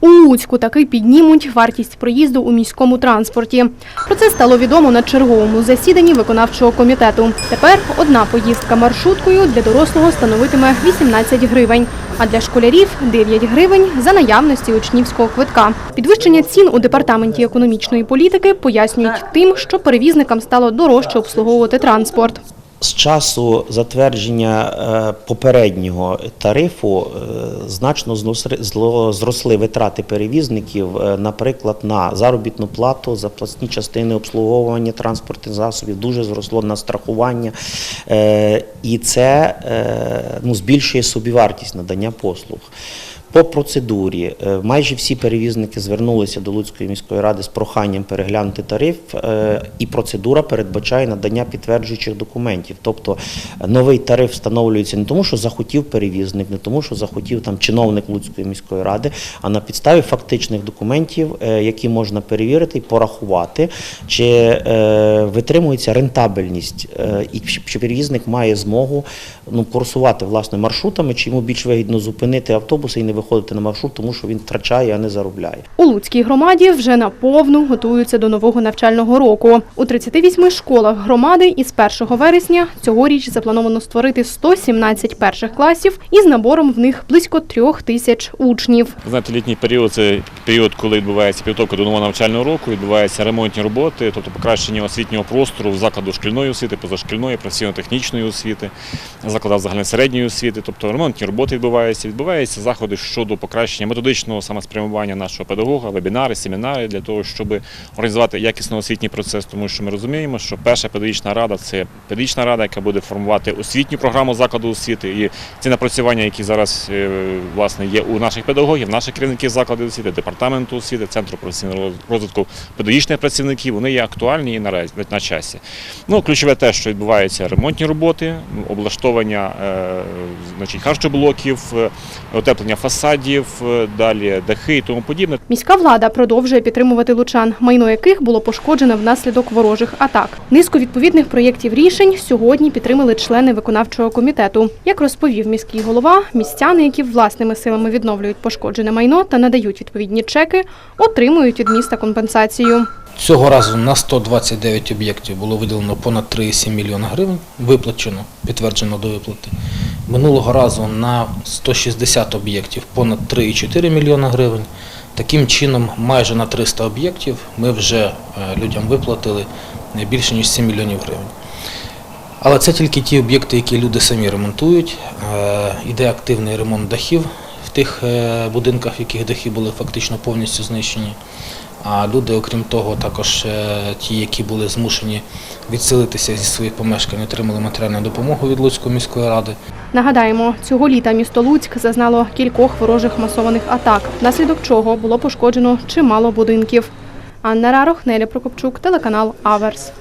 У Луцьку таки піднімуть вартість проїзду у міському транспорті. Про це стало відомо на черговому засіданні виконавчого комітету. Тепер одна поїздка маршруткою для дорослого становитиме 18 гривень, а для школярів 9 гривень за наявності учнівського квитка. Підвищення цін у департаменті економічної політики пояснюють тим, що перевізникам стало дорожче обслуговувати транспорт. З часу затвердження е, попереднього тарифу е, значно зросли витрати перевізників, е, наприклад, на заробітну плату, запасні частини обслуговування транспортних засобів, дуже зросло на страхування, і це ну, збільшує собівартість надання послуг. По процедурі е, майже всі перевізники звернулися до Луцької міської ради з проханням переглянути тариф, е, і процедура передбачає надання підтверджуючих документів. Тобто е, новий тариф встановлюється не тому, що захотів перевізник, не тому, що захотів там чиновник Луцької міської ради, а на підставі фактичних документів, які можна перевірити і порахувати, чи витримується рентабельність, і чи перевізник має змогу ну, курсувати власне маршрутами, чи йому більш вигідно зупинити автобуси і не виходити на маршрут, тому що він втрачає, а не заробляє. У Луцькій громаді вже наповну готуються до нового навчального року. У 38 школах громади із 1 вересня цьогоріч заплановано створити 117 перших класів із набором в них близько трьох тисяч учнів. Знаєте, літній період це період, коли відбувається підготовка до нового навчального року, відбуваються ремонтні роботи, тобто покращення освітнього простору в закладу шкільної освіти, позашкільної, професійно-технічної освіти, закладах загальної середньої освіти. Тобто ремонтні роботи відбуваються. Відбуваються заходи щодо покращення методичного самоспрямування нашого педагога, вебінари, семінари для того, щоб організувати якісно освітній процес, тому що ми розуміємо, що перша педагогічна рада це педагогічна рада, яка буде формувати освітню програму закладу освіти. І ці напрацювання, які зараз е, власне є у наших педагогів, наших керівників закладів освіти, департаменту освіти, центру професійного розвитку педагогічних працівників, вони є актуальні і наразі на часі. Ну, ключове те, що відбуваються ремонтні роботи, облаштовання е, значить, харчоблоків, е, утеплення фасадів, е, далі дахи і тому подібне. Міська влада продовжує підтримувати лучан, майно яких було пошкоджено внаслідок ворожих атак. Низку відповідних проєктів рішень сьогодні підтримали члени виконавчого комітету. Як розповів міський голова, містяни, які власними силами відновлюють пошкоджене майно та надають відповідні чеки, отримують від міста компенсацію. Цього разу на 129 об'єктів було виділено понад 3,7 мільйона гривень, виплачено, підтверджено до виплати. Минулого разу на 160 об'єктів понад 3,4 мільйона гривень. Таким чином, майже на 300 об'єктів ми вже е, людям виплатили не більше ніж 7 мільйонів гривень. Але це тільки ті об'єкти, які люди самі ремонтують. Е, Іде активний ремонт дахів в тих е, будинках, в яких дахи були фактично повністю знищені. А люди, окрім того, також е, ті, які були змушені відселитися зі своїх помешкань, отримали матеріальну допомогу від Луцької міської ради. Нагадаємо, цього літа місто Луцьк зазнало кількох ворожих масованих атак, внаслідок чого було пошкоджено чимало будинків. Анна Рарох, Неля Прокопчук, телеканал Аверс.